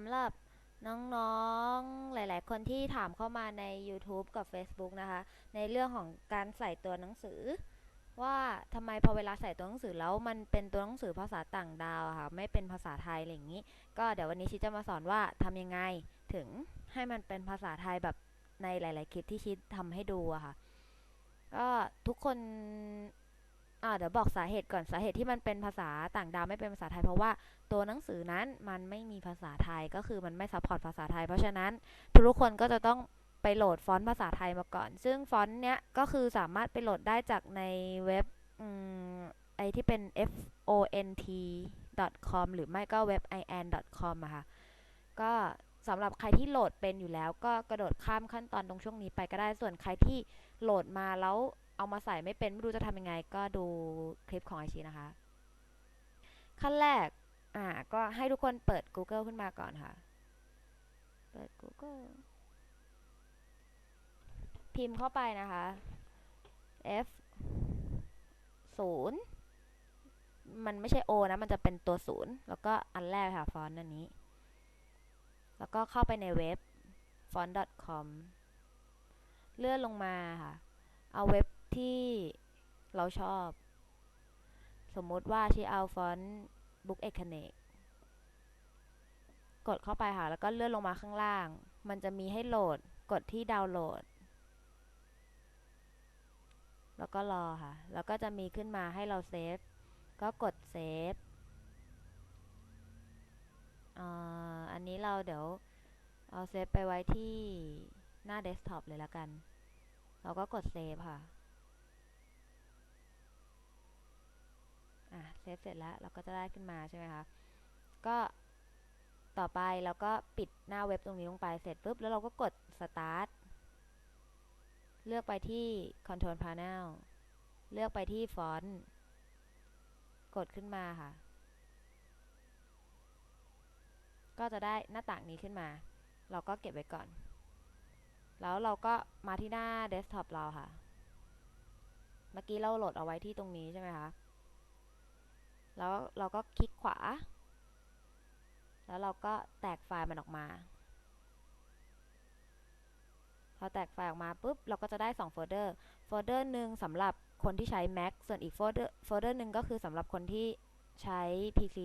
ำหรับน้องๆ หลาย ๆ คนที่ถามเข้ามาใน YouTube กับ Facebook นะคะ ในเรื่องของการใส่ตัวหนังสือ ว่าทำไมพอเวลาใส่ตัวหนังสือแล้วมันเป็นตัวหนังสือภาษาต่างดาวะค่ะ ไม่เป็นภาษาไทยอะไรอย่างนี้ ก็เดี๋ยววันนี้ชิจะมาสอนว่าทำยังไงถึงให้มันเป็นภาษาไทยแบบในหลาย ๆ คลิปที่ชิดทำให้ดูอะค่ะ ก็ทุกคน อ่าเดี๋ยวบอกสาเหตุก่อนสาเหตุที่มันเป็นภาษาต่างดาวไม่เป็นภาษาไทยเพราะว่าตัวหนังสือนั้นมันไม่มีภาษาไทยก็คือมันไม่ซัพพอร์ตภาษาไทย เพราะฉะนั้นทุกคนก็จะต้องไปโหลดฟอนต์ภาษาไทยมาก่อน ซึ่งฟอนต์เนี้ยก็คือสามารถไปโหลดได้จากในเว็บอไอที่เป็น f o n t com หรือไม่ก็เว็บ i a n com อะค่ะ ก็สำหรับใครที่โหลดเป็นอยู่แล้วก็กระโดดข้ามขั้นตอนตรงช่วงนี้ไปก็ได้ส่วนใครที่โหลดมาแล้ว เอามาใส่ไม่เป็นไม่รู้จะทำยังไง ก็ดูคลิปของไอชีนะคะ ขั้นแรกอ่าก็ให้ทุกคนเปิด Google ขึ้นมาก่อนค่ะ เปิด Google พิมพ์เข้าไปนะคะ F 0มันไม่ใช่ O นะ มันจะเป็นตัว0แล้วก็อันแรกค่ะ ฟอนต์อันนี้ แล้วก็เข้าไปในเว็บ font.com เลื่อนลงมาค่ะ เอาเว็บ ที่เราชอบ สมมุติว่าที่เอาฟอนต์ Book e c o n e c กดเข้าไปค่ะ แล้วก็เลื่อนลงมาข้างล่าง มันจะมีให้โหลด กดที่ดาวน์โหลด แล้วก็รอค่ะ แล้วก็จะมีขึ้นมาให้เราเซฟ ก็กดเซฟอันนี้เราเดี๋ยวเอาเซฟไปไว้ที่หน้าเดสก์ท็อปเลยละกัน เราก็กดเซฟค่ะ อะเซฟเสร็จแล้วเราก็จะได้ขึ้นมาใช่ไหมคะก็ต่อไปเราก็ปิดหน้าเว็บตรงนี้ลงไปเสร็จปุ๊บแล้วเราก็กด start เลือกไปที่ control panel เลือกไปที่ฟอนต์กดขึ้นมาค่ะ ก็จะได้หน้าต่างนี้ขึ้นมา เราก็เก็บไว้ก่อน แล้วเราก็มาที่หน้าเดสก์ท็อปเราค่ะ เมื่อกี้เราโหลดเอาไว้ที่ตรงนี้ใช่ไหมคะ แล้วเราก็คลิกขวา แล้วเราก็แตกไฟล์มันออกมา พอแตกไฟล์ออกมาปุ๊บ เราก็จะได้ 2 โฟลเดอร์ โฟลเดอร์หนึ่งสำหรับคนที่ใช้ Mac ส่วนอีกโฟลเดอร์ โฟลเดอร์หนึ่งก็คือสำหรับคนที่ใช้ PC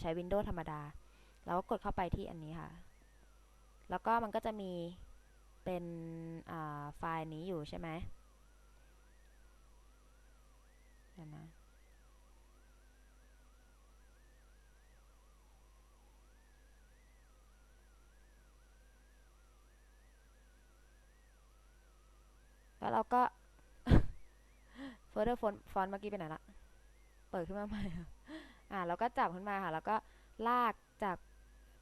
ใช้ Windows ธรรมดาเราก็กดเข้าไปที่อันนี้ค่ะ แล้วก็มันก็จะมีเป็นไฟล์นี้อยู่ใช่ไหมเดี๋ยวนะ แล้วเราก็โฟลเดอร์ฟอนฟอนต์เมื่อกี้ไปไหนละ เปิดขึ้นมาใหม่ อ่าเราก็จับขึ้นมาค่ะ แล้วก็ลากจาก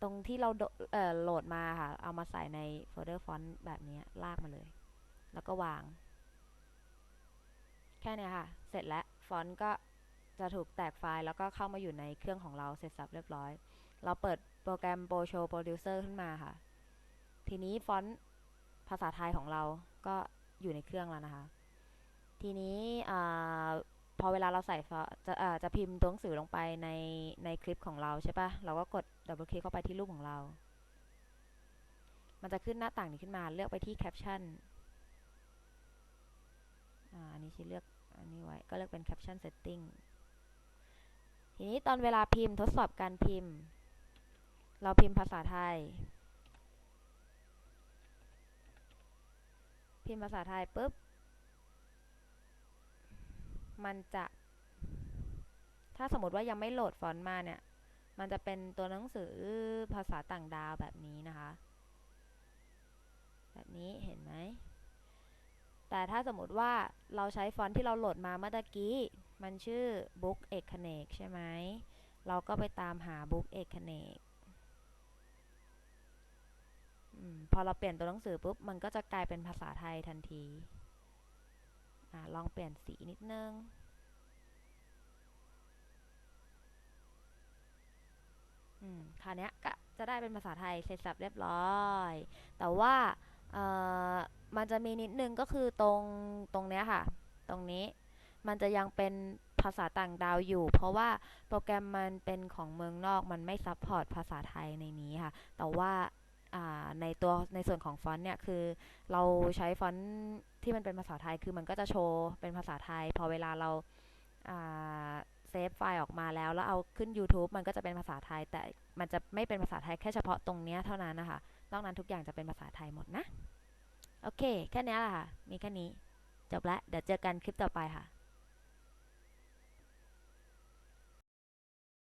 ตรงที่เราเอ่อโหลดมาค่ะ เอามาใส่ในโฟลเดอร์ฟอนต์แบบนี้ลากมาเลย แล้วก็วาง แค่นี้ค่ะ เสร็จแล้วฟอนต์ก็จะถูกแตกไฟล์แล้วก็เข้ามาอยู่ในเครื่องของเราเสร็จสับเรียบร้อย เราเปิดโปรแกรม Pro Show Producer ขึ้นมาค่ะ ทีนี้ฟอนต์ภาษาไทยของเราก็ อยู่ในเครื่องแล้วนะคะ ทีนี้พอเวลาเราใส่จะจะพิมพ์ตัวหนังสือลงไปในในคลิปของเราใช่ปะเราก็กดดับเบิลคลิกเข้าไปที่รูปของเรา มันจะขึ้นหน้าต่างนี้ขึ้นมาเลือกไปที่แคปชั่นอันนี้ชี้เลือกอันนี้ไว้ก็เลือกเป็นแคปชั่นเซตติ้งทีนี้ตอนเวลาพิมพ์ทดสอบการพิมพ์ เราพิมพ์ภาษาไทย พิมพ์ภาษาไทยปุ๊บ มันจะ ถ้าสมมติว่ายังไม่โหลดฟอนต์มาเนี่ย มันจะเป็นตัวหนังสือภาษาต่างดาวแบบนี้นะคะ แบบนี้เห็นไหม แต่ถ้าสมมติว่าเราใช้ฟอนต์ที่เราโหลดมาเมื่อกี้ มันชื่อ Book e c o n e c ใช่ไหม เราก็ไปตามหา Book e c o n e c พอเราเปลี่ยนตัวหนังสือปุ๊บ มันก็จะกลายเป็นภาษาไทยทันทีอลองเปลี่ยนสีนิดนึง อืม คราวนี้ก็จะได้เป็นภาษาไทยเสร็จสับเรียบร้อย แต่ว่ามันจะมีนิดนึงก็คือตรงตรงเนี้ยค่ะ ตรงนี้ มันจะยังเป็นภาษาต่างดาวอยู่ เพราะว่าโปรแกรมมันเป็นของเมืองนอก มันไม่ซัพพอร์ตภาษาไทยในนี้ค่ะ แต่ว่า ในตัวในส่วนของฟอนต์เนี่ยคือเราใช้ฟอนต์ที่มันเป็นภาษาไทยคือมันก็จะโชว์เป็นภาษาไทย พอเวลาเราเซฟไฟล์ออกมาแล้ว แล้วเอาขึ้น YouTube มันก็จะเป็นภาษาไทย แต่มันจะไม่เป็นภาษาไทยแค่เฉพาะตรงนี้เท่านั้นนะคะ นอกนั้นทุกอย่างจะเป็นภาษาไทยหมดนะ โอเค แค่นี้แหละค่ะ มีแค่นี้ จบละ เดี๋ยวเจอกันคลิปต่อไปค่ะ